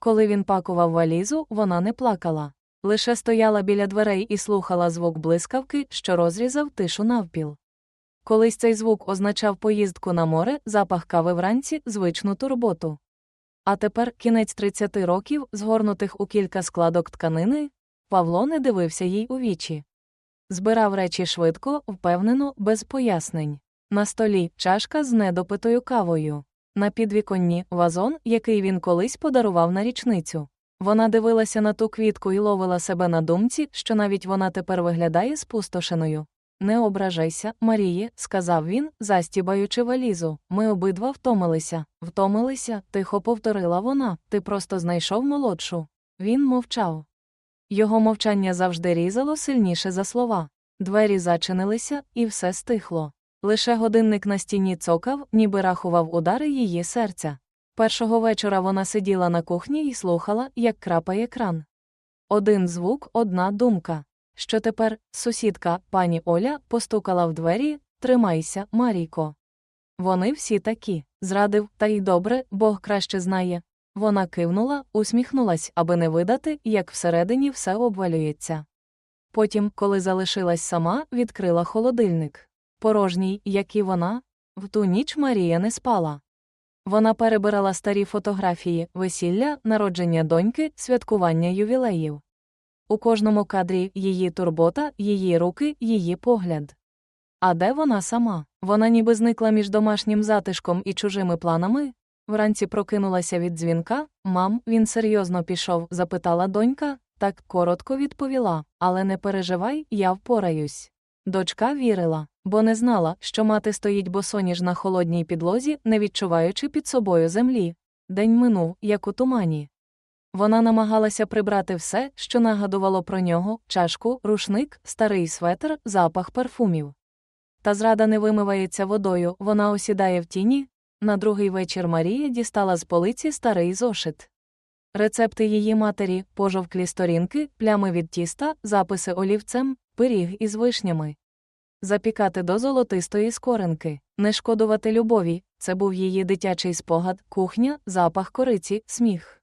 Коли він пакував валізу, вона не плакала. Лише стояла біля дверей і слухала звук блискавки, що розрізав тишу навпіл. Колись цей звук означав поїздку на море, запах кави вранці, звичну турботу. А тепер кінець 30 років, згорнутих у кілька складок тканини, Павло не дивився їй у вічі. Збирав речі швидко, впевнено, без пояснень. На столі чашка з недопитою кавою. На підвіконні вазон, який він колись подарував на річницю. Вона дивилася на ту квітку і ловила себе на думці, що навіть вона тепер виглядає спустошеною. Не ображайся, Маріє, сказав він, застібаючи валізу. Ми обидва втомилися. Втомилися, тихо повторила вона. Ти просто знайшов молодшу. Він мовчав. Його мовчання завжди різало сильніше за слова. Двері зачинилися, і все стихло. Лише годинник на стіні цокав, ніби рахував удари її серця. Першого вечора вона сиділа на кухні і слухала, як крапає кран. Один звук, одна думка. Що тепер сусідка, пані Оля, постукала в двері Тримайся, Марійко. Вони всі такі. Зрадив, та й добре, Бог краще знає. Вона кивнула, усміхнулась, аби не видати, як всередині все обвалюється. Потім, коли залишилась сама, відкрила холодильник. Порожній, як і вона, в ту ніч Марія не спала. Вона перебирала старі фотографії, весілля, народження доньки, святкування ювілеїв. У кожному кадрі її турбота, її руки, її погляд. А де вона сама? Вона ніби зникла між домашнім затишком і чужими планами. Вранці прокинулася від дзвінка. Мам, він серйозно пішов, запитала донька, так коротко відповіла, але не переживай, я впораюсь. Дочка вірила, бо не знала, що мати стоїть босоніж на холодній підлозі, не відчуваючи під собою землі. День минув, як у тумані. Вона намагалася прибрати все, що нагадувало про нього чашку, рушник, старий светр, запах парфумів. Та зрада не вимивається водою, вона осідає в тіні. На другий вечір Марія дістала з полиці старий зошит. Рецепти її матері, пожовклі сторінки, плями від тіста, записи олівцем, пиріг із вишнями. Запікати до золотистої скоринки, не шкодувати любові це був її дитячий спогад, кухня, запах кориці, сміх.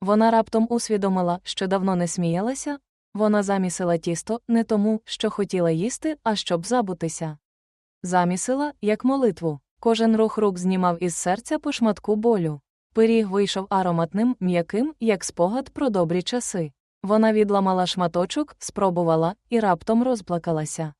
Вона раптом усвідомила, що давно не сміялася, вона замісила тісто не тому, що хотіла їсти, а щоб забутися. Замісила, як молитву. Кожен рух рук знімав із серця по шматку болю. Пиріг вийшов ароматним, м'яким, як спогад про добрі часи. Вона відламала шматочок, спробувала і раптом розплакалася.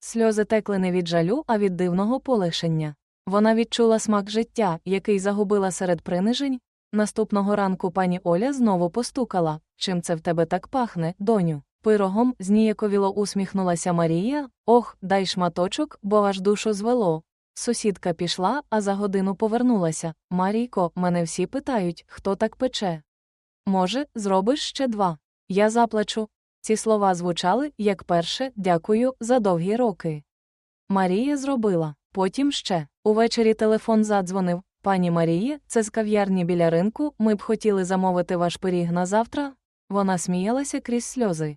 Сльози текли не від жалю, а від дивного полегшення. Вона відчула смак життя, який загубила серед принижень. Наступного ранку пані Оля знову постукала чим це в тебе так пахне, доню. Пирогом зніяковіло усміхнулася Марія. Ох, дай шматочок, бо аж душу звело. Сусідка пішла, а за годину повернулася. Марійко, мене всі питають, хто так пече. Може, зробиш ще два. Я заплачу. Ці слова звучали, як перше, дякую, за довгі роки. Марія зробила, потім ще. Увечері телефон задзвонив. Пані Маріє, це з кав'ярні біля ринку, ми б хотіли замовити ваш пиріг на завтра. Вона сміялася крізь сльози.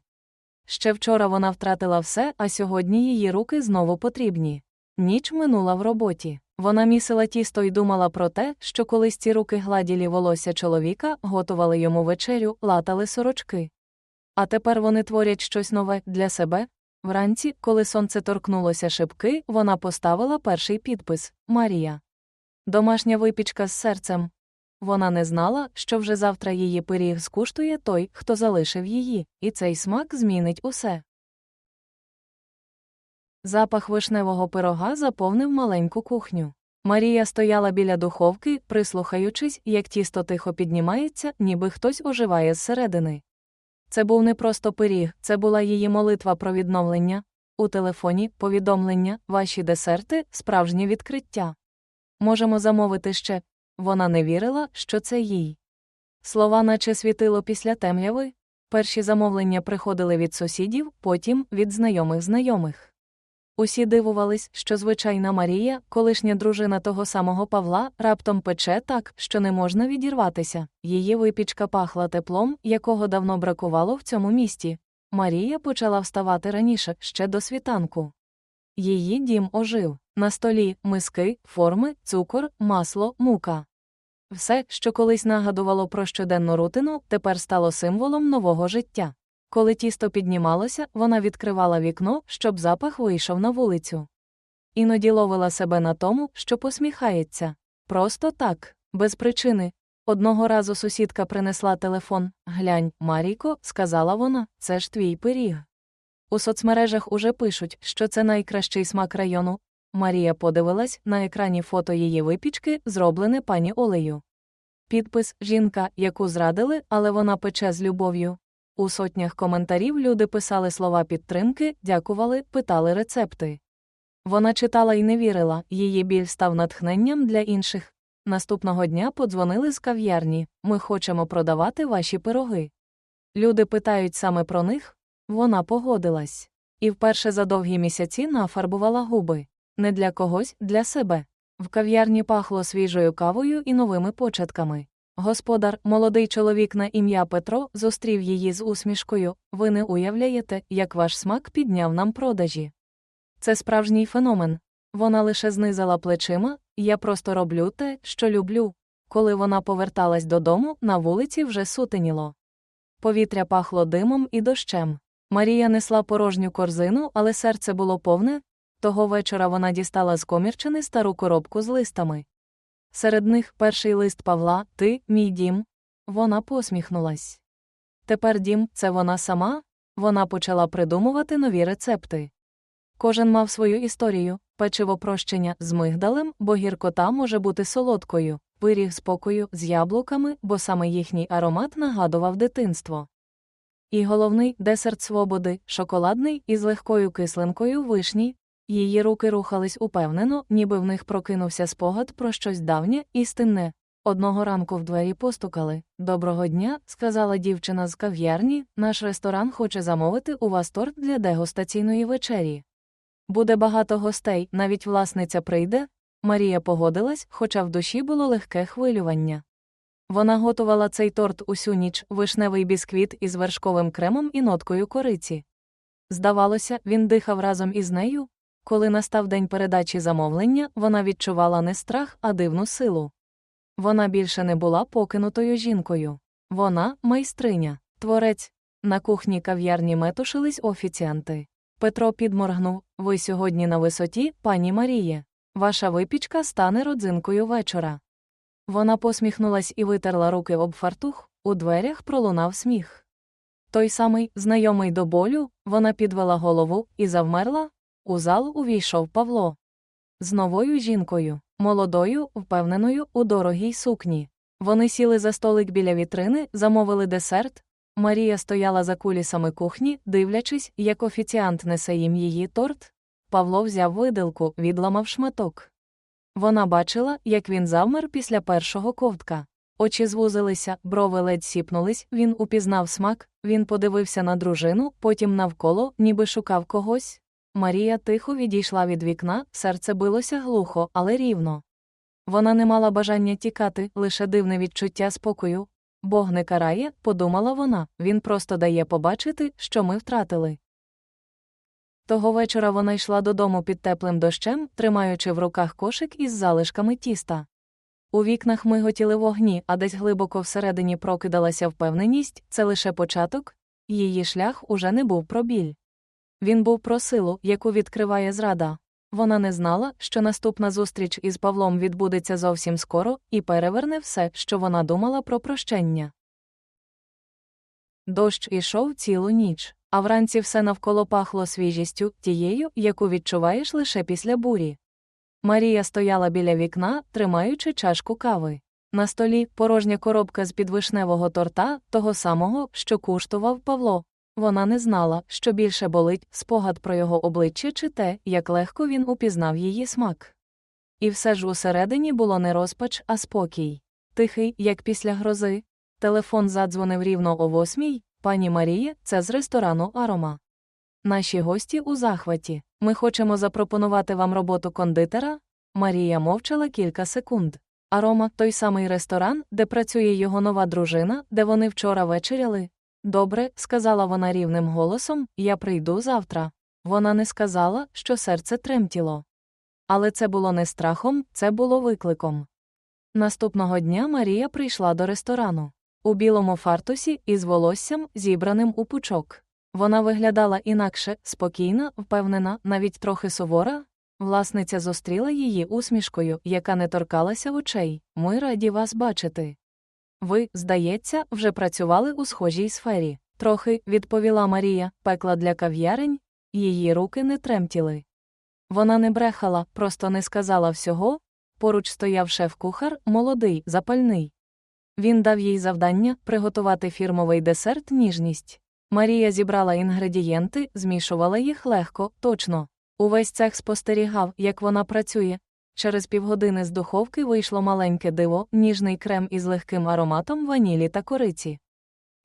Ще вчора вона втратила все, а сьогодні її руки знову потрібні. Ніч минула в роботі. Вона місила тісто і думала про те, що колись ці руки гладілі волосся чоловіка, готували йому вечерю, латали сорочки. А тепер вони творять щось нове для себе. Вранці, коли сонце торкнулося шибки, вона поставила перший підпис Марія. Домашня випічка з серцем. Вона не знала, що вже завтра її пиріг скуштує той, хто залишив її, і цей смак змінить усе. Запах вишневого пирога заповнив маленьку кухню. Марія стояла біля духовки, прислухаючись, як тісто тихо піднімається, ніби хтось оживає зсередини. Це був не просто пиріг, це була її молитва про відновлення. У телефоні повідомлення, ваші десерти, справжнє відкриття. Можемо замовити ще. Вона не вірила, що це їй. Слова, наче світило після темряви. Перші замовлення приходили від сусідів, потім від знайомих знайомих. Усі дивувались, що звичайна Марія, колишня дружина того самого Павла, раптом пече так, що не можна відірватися. Її випічка пахла теплом, якого давно бракувало в цьому місті. Марія почала вставати раніше, ще до світанку. Її дім ожив. На столі миски, форми, цукор, масло, мука. Все, що колись нагадувало про щоденну рутину, тепер стало символом нового життя. Коли тісто піднімалося, вона відкривала вікно, щоб запах вийшов на вулицю. Іноді ловила себе на тому, що посміхається. Просто так, без причини. Одного разу сусідка принесла телефон. Глянь, Марійко, сказала вона, це ж твій пиріг. У соцмережах уже пишуть, що це найкращий смак району. Марія подивилась на екрані фото її випічки, зроблене пані Олею. Підпис жінка, яку зрадили, але вона пече з любов'ю. У сотнях коментарів люди писали слова підтримки, дякували, питали рецепти. Вона читала і не вірила, її біль став натхненням для інших. Наступного дня подзвонили з кав'ярні ми хочемо продавати ваші пироги. Люди питають саме про них, вона погодилась. І вперше за довгі місяці нафарбувала губи. Не для когось, для себе. В кав'ярні пахло свіжою кавою і новими початками. Господар, молодий чоловік на ім'я Петро, зустрів її з усмішкою. Ви не уявляєте, як ваш смак підняв нам продажі. Це справжній феномен. Вона лише знизала плечима, я просто роблю те, що люблю. Коли вона поверталась додому, на вулиці вже сутеніло. Повітря пахло димом і дощем. Марія несла порожню корзину, але серце було повне. Того вечора вона дістала з комірчини стару коробку з листами. Серед них перший лист Павла Ти, мій дім. Вона посміхнулась. Тепер дім це вона сама. Вона почала придумувати нові рецепти. Кожен мав свою історію, печиво прощення з мигдалем, бо гіркота може бути солодкою, пиріг спокою з яблуками, бо саме їхній аромат нагадував дитинство. І головний десерт свободи, шоколадний із легкою кислинкою вишні. Її руки рухались упевнено, ніби в них прокинувся спогад про щось давнє, істинне. Одного ранку в двері постукали. Доброго дня, сказала дівчина з кав'ярні, наш ресторан хоче замовити у вас торт для дегустаційної вечері. Буде багато гостей, навіть власниця прийде. Марія погодилась, хоча в душі було легке хвилювання. Вона готувала цей торт усю ніч, вишневий бісквіт із вершковим кремом і ноткою кориці. Здавалося, він дихав разом із нею. Коли настав день передачі замовлення, вона відчувала не страх, а дивну силу. Вона більше не була покинутою жінкою. Вона майстриня, творець. На кухні кав'ярні метушились офіціанти. Петро підморгнув Ви сьогодні на висоті, пані Маріє. Ваша випічка стане родзинкою вечора. Вона посміхнулась і витерла руки об фартух, у дверях пролунав сміх. Той самий, знайомий до болю, вона підвела голову і завмерла. У зал увійшов Павло. З новою жінкою, молодою, впевненою, у дорогій сукні. Вони сіли за столик біля вітрини, замовили десерт. Марія стояла за кулісами кухні, дивлячись, як офіціант несе їм її торт. Павло взяв виделку, відламав шматок. Вона бачила, як він завмер після першого ковтка. Очі звузилися, брови ледь сіпнулись, він упізнав смак, він подивився на дружину, потім навколо, ніби шукав когось. Марія тихо відійшла від вікна, серце билося глухо, але рівно. Вона не мала бажання тікати, лише дивне відчуття спокою. Бог не карає, подумала вона, він просто дає побачити, що ми втратили. Того вечора вона йшла додому під теплим дощем, тримаючи в руках кошик із залишками тіста. У вікнах миготіли вогні, а десь глибоко всередині прокидалася впевненість це лише початок, її шлях уже не був про біль. Він був про силу, яку відкриває зрада. Вона не знала, що наступна зустріч із Павлом відбудеться зовсім скоро і переверне все, що вона думала про прощення. Дощ ішов цілу ніч, а вранці все навколо пахло свіжістю, тією, яку відчуваєш лише після бурі. Марія стояла біля вікна, тримаючи чашку кави. На столі порожня коробка з підвишневого торта, того самого, що куштував Павло. Вона не знала, що більше болить спогад про його обличчя чи те, як легко він упізнав її смак. І все ж усередині було не розпач, а спокій. Тихий, як після грози. Телефон задзвонив рівно о восьмій. Пані Маріє, це з ресторану Арома. Наші гості у захваті. Ми хочемо запропонувати вам роботу кондитера. Марія мовчала кілька секунд. Арома той самий ресторан, де працює його нова дружина, де вони вчора вечеряли. Добре, сказала вона рівним голосом, я прийду завтра. Вона не сказала, що серце тремтіло. Але це було не страхом, це було викликом. Наступного дня Марія прийшла до ресторану. У білому фартусі із волоссям, зібраним у пучок. Вона виглядала інакше, спокійна, впевнена, навіть трохи сувора. Власниця зустріла її усмішкою, яка не торкалася очей. Ми раді вас бачити. Ви, здається, вже працювали у схожій сфері. Трохи, відповіла Марія, пекла для кав'ярень, її руки не тремтіли. Вона не брехала, просто не сказала всього. Поруч стояв шеф-кухар, молодий, запальний. Він дав їй завдання приготувати фірмовий десерт ніжність. Марія зібрала інгредієнти, змішувала їх легко, точно. Увесь цех спостерігав, як вона працює. Через півгодини з духовки вийшло маленьке диво, ніжний крем із легким ароматом ванілі та кориці.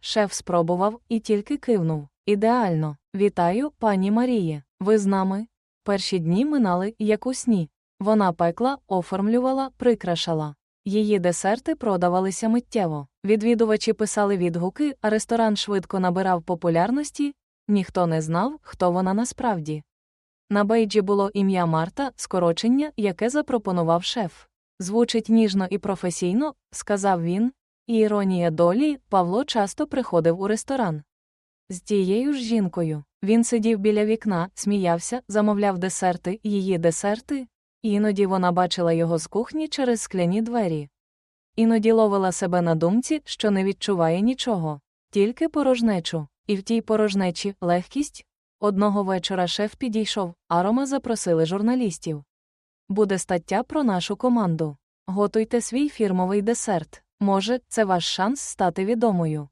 Шеф спробував і тільки кивнув. Ідеально. Вітаю, пані Маріє. Ви з нами? Перші дні минали, як у сні. Вона пекла, оформлювала, прикрашала. Її десерти продавалися миттєво. Відвідувачі писали відгуки, а ресторан швидко набирав популярності, ніхто не знав, хто вона насправді. На бейджі було ім'я Марта, скорочення, яке запропонував шеф. Звучить ніжно і професійно, сказав він, і іронія долі, Павло часто приходив у ресторан. З тією ж жінкою. Він сидів біля вікна, сміявся, замовляв десерти, її десерти, іноді вона бачила його з кухні через скляні двері. Іноді ловила себе на думці, що не відчуває нічого, тільки порожнечу, і в тій порожнечі легкість. Одного вечора шеф підійшов, а Рома запросили журналістів. Буде стаття про нашу команду. Готуйте свій фірмовий десерт. Може, це ваш шанс стати відомою.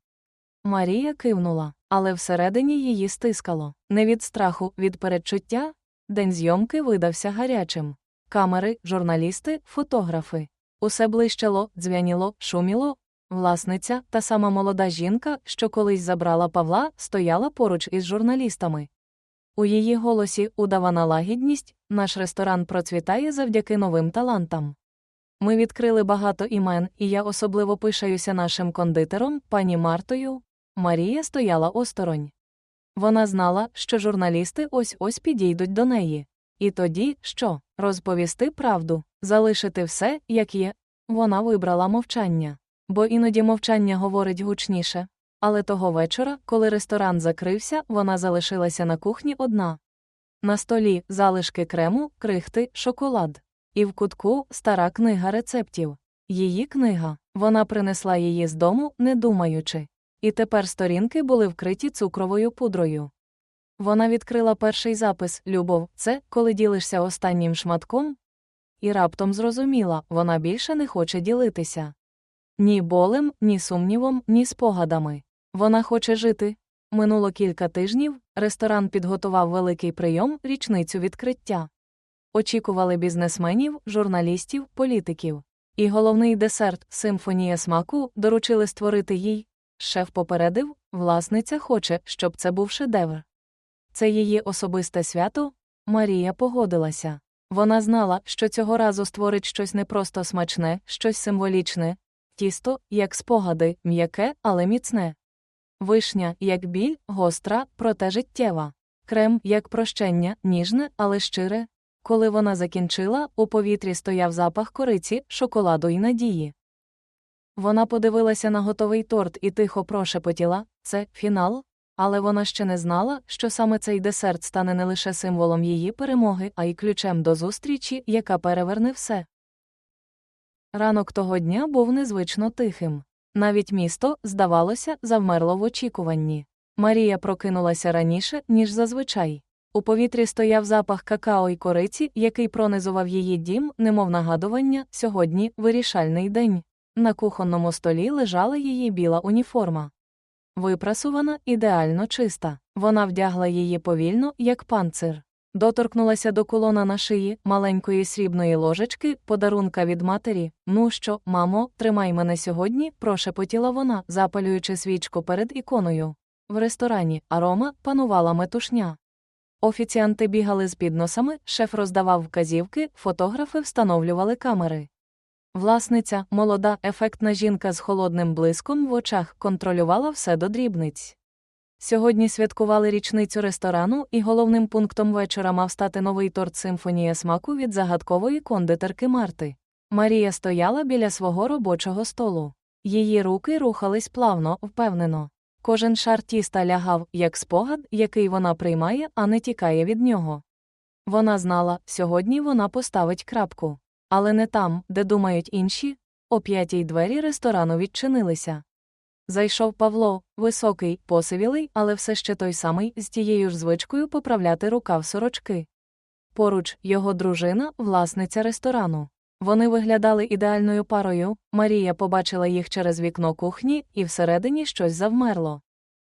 Марія кивнула, але всередині її стискало. Не від страху, від передчуття. День зйомки видався гарячим. Камери, журналісти, фотографи. Усе блищало, дзвяніло, шуміло. Власниця, та сама молода жінка, що колись забрала Павла, стояла поруч із журналістами. У її голосі удавана лагідність, наш ресторан процвітає завдяки новим талантам. Ми відкрили багато імен, і я особливо пишаюся нашим кондитером, пані Мартою. Марія стояла осторонь. Вона знала, що журналісти ось ось підійдуть до неї. І тоді що? Розповісти правду, залишити все, як є. Вона вибрала мовчання. Бо іноді мовчання говорить гучніше. Але того вечора, коли ресторан закрився, вона залишилася на кухні одна. На столі залишки крему, крихти, шоколад. І в кутку стара книга рецептів. Її книга. Вона принесла її з дому, не думаючи. І тепер сторінки були вкриті цукровою пудрою. Вона відкрила перший запис Любов, це коли ділишся останнім шматком. І раптом зрозуміла, вона більше не хоче ділитися. Ні болем, ні сумнівом, ні спогадами. Вона хоче жити. Минуло кілька тижнів, ресторан підготував великий прийом, річницю відкриття. Очікували бізнесменів, журналістів, політиків. І головний десерт, симфонія смаку, доручили створити їй. Шеф попередив, власниця хоче, щоб це був шедевр. Це її особисте свято. Марія погодилася. Вона знала, що цього разу створить щось не просто смачне, щось символічне, тісто, як спогади, м'яке, але міцне. Вишня, як біль, гостра, проте життєва. Крем, як прощення, ніжне, але щире. Коли вона закінчила, у повітрі стояв запах кориці, шоколаду і надії. Вона подивилася на готовий торт і тихо прошепотіла це фінал. Але вона ще не знала, що саме цей десерт стане не лише символом її перемоги, а й ключем до зустрічі, яка переверне все. Ранок того дня був незвично тихим. Навіть місто, здавалося, завмерло в очікуванні. Марія прокинулася раніше, ніж зазвичай. У повітрі стояв запах какао й кориці, який пронизував її дім, немов нагадування, сьогодні вирішальний день. На кухонному столі лежала її біла уніформа. Випрасувана, ідеально чиста. Вона вдягла її повільно, як панцир. Доторкнулася до колона на шиї, маленької срібної ложечки, подарунка від матері. Ну що, мамо, тримай мене сьогодні, прошепотіла вона, запалюючи свічку перед іконою. В ресторані арома панувала метушня. Офіціанти бігали з підносами, шеф роздавав вказівки, фотографи встановлювали камери. Власниця, молода, ефектна жінка з холодним блиском в очах контролювала все до дрібниць. Сьогодні святкували річницю ресторану, і головним пунктом вечора мав стати новий торт симфонія смаку від загадкової кондитерки Марти. Марія стояла біля свого робочого столу. Її руки рухались плавно, впевнено. Кожен шар тіста лягав, як спогад, який вона приймає, а не тікає від нього. Вона знала, сьогодні вона поставить крапку. Але не там, де думають інші. О п'ятій двері ресторану відчинилися. Зайшов Павло, високий, посивілий, але все ще той самий, з тією ж звичкою поправляти рукав сорочки. Поруч його дружина, власниця ресторану. Вони виглядали ідеальною парою. Марія побачила їх через вікно кухні, і всередині щось завмерло.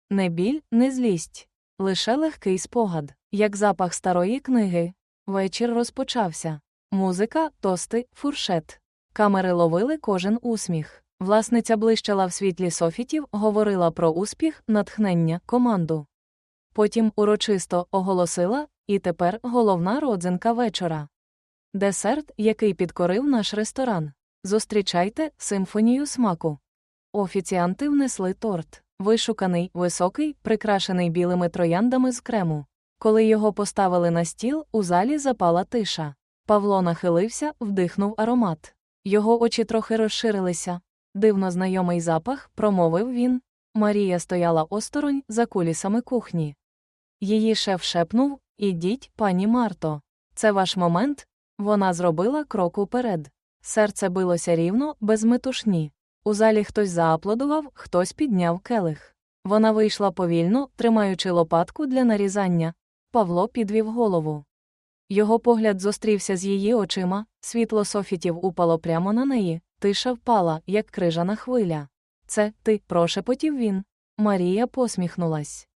Не біль, не злість, лише легкий спогад, як запах старої книги. Вечір розпочався. Музика, тости, фуршет. Камери ловили кожен усміх. Власниця блищала в світлі софітів, говорила про успіх, натхнення, команду. Потім урочисто оголосила, і тепер головна родзинка вечора. Десерт, який підкорив наш ресторан. Зустрічайте симфонію смаку. Офіціанти внесли торт, вишуканий, високий, прикрашений білими трояндами з крему. Коли його поставили на стіл, у залі запала тиша. Павло нахилився, вдихнув аромат. Його очі трохи розширилися. Дивно знайомий запах, промовив він. Марія стояла осторонь за кулісами кухні. Її шеф шепнув Ідіть, пані Марто. Це ваш момент. Вона зробила крок уперед. Серце билося рівно, без метушні. У залі хтось зааплодував, хтось підняв келих. Вона вийшла повільно, тримаючи лопатку для нарізання. Павло підвів голову. Його погляд зустрівся з її очима, світло софітів упало прямо на неї, тиша впала, як крижана хвиля. Це ти, прошепотів він. Марія посміхнулась.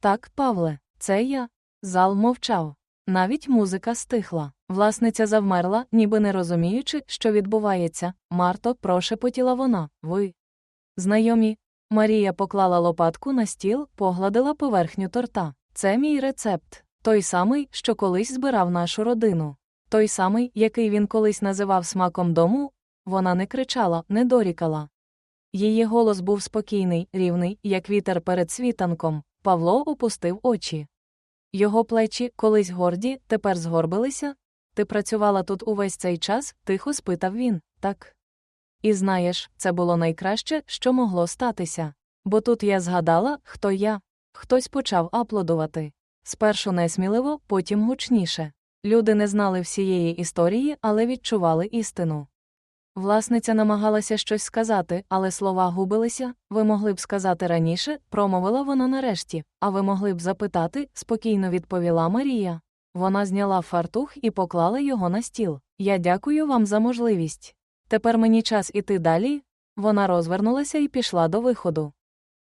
Так, Павле, це я. Зал мовчав. Навіть музика стихла. Власниця завмерла, ніби не розуміючи, що відбувається. Марто, прошепотіла вона. Ви. Знайомі. Марія поклала лопатку на стіл, погладила поверхню торта. Це мій рецепт. Той самий, що колись збирав нашу родину. Той самий, який він колись називав смаком дому. Вона не кричала, не дорікала. Її голос був спокійний, рівний, як вітер перед світанком. Павло опустив очі. Його плечі, колись горді, тепер згорбилися. Ти працювала тут увесь цей час, тихо спитав він, так. І знаєш, це було найкраще, що могло статися. Бо тут я згадала, хто я. Хтось почав аплодувати. Спершу несміливо, потім гучніше. Люди не знали всієї історії, але відчували істину. Власниця намагалася щось сказати, але слова губилися. Ви могли б сказати раніше, промовила вона нарешті, а ви могли б запитати, спокійно відповіла Марія. Вона зняла фартух і поклала його на стіл. Я дякую вам за можливість. Тепер мені час іти далі. Вона розвернулася і пішла до виходу.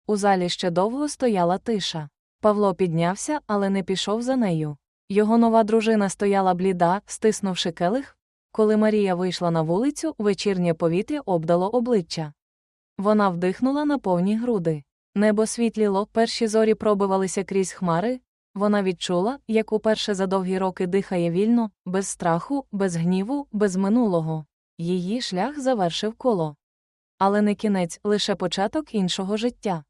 У залі ще довго стояла тиша. Павло піднявся, але не пішов за нею. Його нова дружина стояла бліда, стиснувши келих. Коли Марія вийшла на вулицю, вечірнє повітря обдало обличчя. Вона вдихнула на повні груди. Небо світліло, перші зорі пробивалися крізь хмари. Вона відчула, як уперше за довгі роки дихає вільно, без страху, без гніву, без минулого. Її шлях завершив коло. Але не кінець, лише початок іншого життя.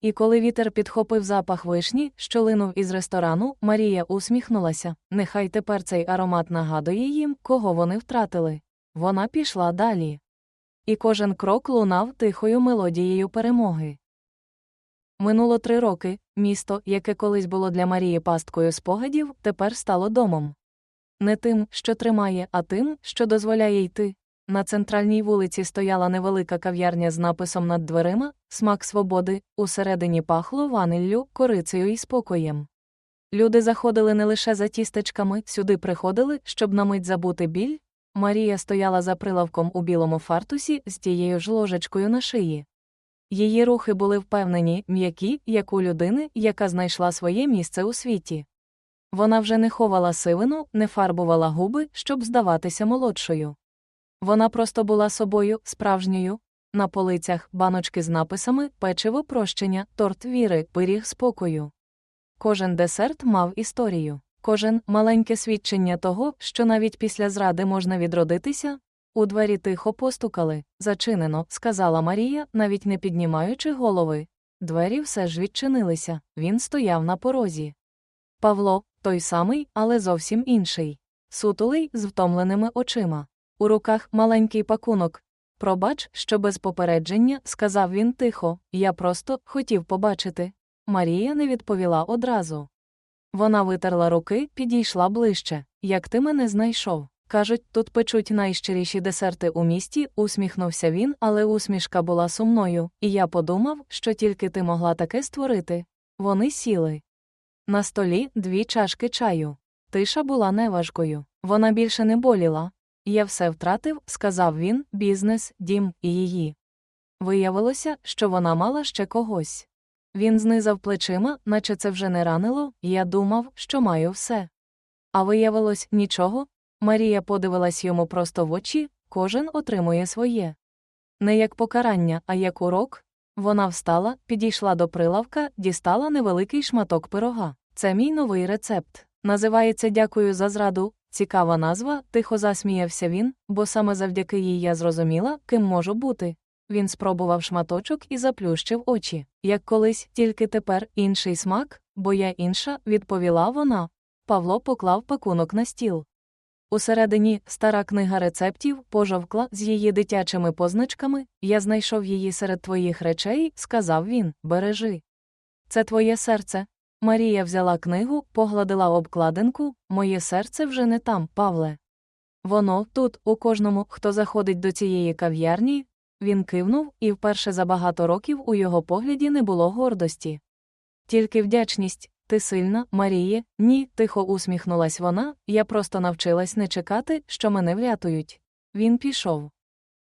І коли вітер підхопив запах вишні, що линув із ресторану, Марія усміхнулася. Нехай тепер цей аромат нагадує їм, кого вони втратили. Вона пішла далі. І кожен крок лунав тихою мелодією перемоги. Минуло три роки, місто, яке колись було для Марії пасткою спогадів, тепер стало домом. Не тим, що тримає, а тим, що дозволяє йти. На центральній вулиці стояла невелика кав'ярня з написом над дверима Смак свободи, усередині пахло ваниллю, корицею і спокоєм. Люди заходили не лише за тістечками, сюди приходили, щоб на мить забути біль. Марія стояла за прилавком у білому фартусі з тією ж ложечкою на шиї. Її рухи були впевнені, м'які, як у людини, яка знайшла своє місце у світі. Вона вже не ховала сивину, не фарбувала губи, щоб здаватися молодшою. Вона просто була собою, справжньою. На полицях баночки з написами печиво прощення, торт віри, пиріг спокою. Кожен десерт мав історію, кожен маленьке свідчення того, що навіть після зради можна відродитися. У двері тихо постукали. Зачинено, сказала Марія, навіть не піднімаючи голови. Двері все ж відчинилися, він стояв на порозі. Павло, той самий, але зовсім інший. Сутулий, з втомленими очима. У руках маленький пакунок. Пробач, що без попередження, сказав він тихо, я просто хотів побачити. Марія не відповіла одразу. Вона витерла руки, підійшла ближче. Як ти мене знайшов? Кажуть, тут печуть найщиріші десерти у місті, усміхнувся він, але усмішка була сумною, і я подумав, що тільки ти могла таке створити. Вони сіли. На столі дві чашки чаю. Тиша була неважкою. Вона більше не боліла. Я все втратив, сказав він, бізнес, дім і її. Виявилося, що вона мала ще когось. Він знизав плечима, наче це вже не ранило, я думав, що маю все. А виявилось нічого. Марія подивилась йому просто в очі, кожен отримує своє. Не як покарання, а як урок. Вона встала, підійшла до прилавка, дістала невеликий шматок пирога. Це мій новий рецепт. Називається Дякую за зраду. Цікава назва, тихо засміявся він, бо саме завдяки їй я зрозуміла, ким можу бути. Він спробував шматочок і заплющив очі. Як колись, тільки тепер інший смак, бо я інша, відповіла вона. Павло поклав пакунок на стіл. Усередині стара книга рецептів пожовкла з її дитячими позначками. Я знайшов її серед твоїх речей, сказав він, бережи. Це твоє серце. Марія взяла книгу, погладила обкладинку, моє серце вже не там, Павле. Воно тут, у кожному, хто заходить до цієї кав'ярні. Він кивнув, і вперше за багато років у його погляді не було гордості. Тільки вдячність, ти сильна, Маріє, ні, тихо усміхнулась вона, я просто навчилась не чекати, що мене врятують. Він пішов.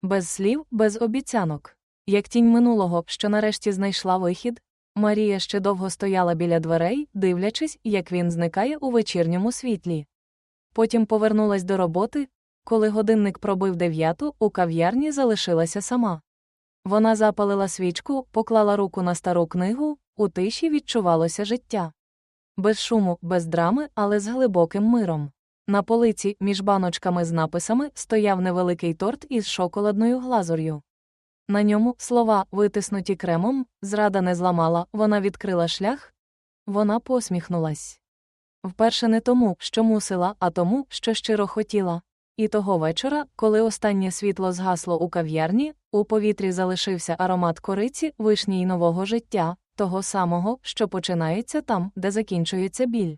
Без слів, без обіцянок. Як тінь минулого, що нарешті знайшла вихід, Марія ще довго стояла біля дверей, дивлячись, як він зникає у вечірньому світлі. Потім повернулась до роботи. Коли годинник пробив дев'яту, у кав'ярні залишилася сама. Вона запалила свічку, поклала руку на стару книгу, у тиші відчувалося життя. Без шуму, без драми, але з глибоким миром. На полиці, між баночками з написами, стояв невеликий торт із шоколадною глазур'ю. На ньому слова, витиснуті кремом, зрада не зламала, вона відкрила шлях. Вона посміхнулась. Вперше не тому, що мусила, а тому, що щиро хотіла. І того вечора, коли останнє світло згасло у кав'ярні, у повітрі залишився аромат кориці, вишні й нового життя, того самого, що починається там, де закінчується біль.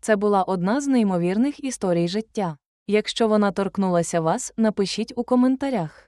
Це була одна з неймовірних історій життя. Якщо вона торкнулася вас, напишіть у коментарях.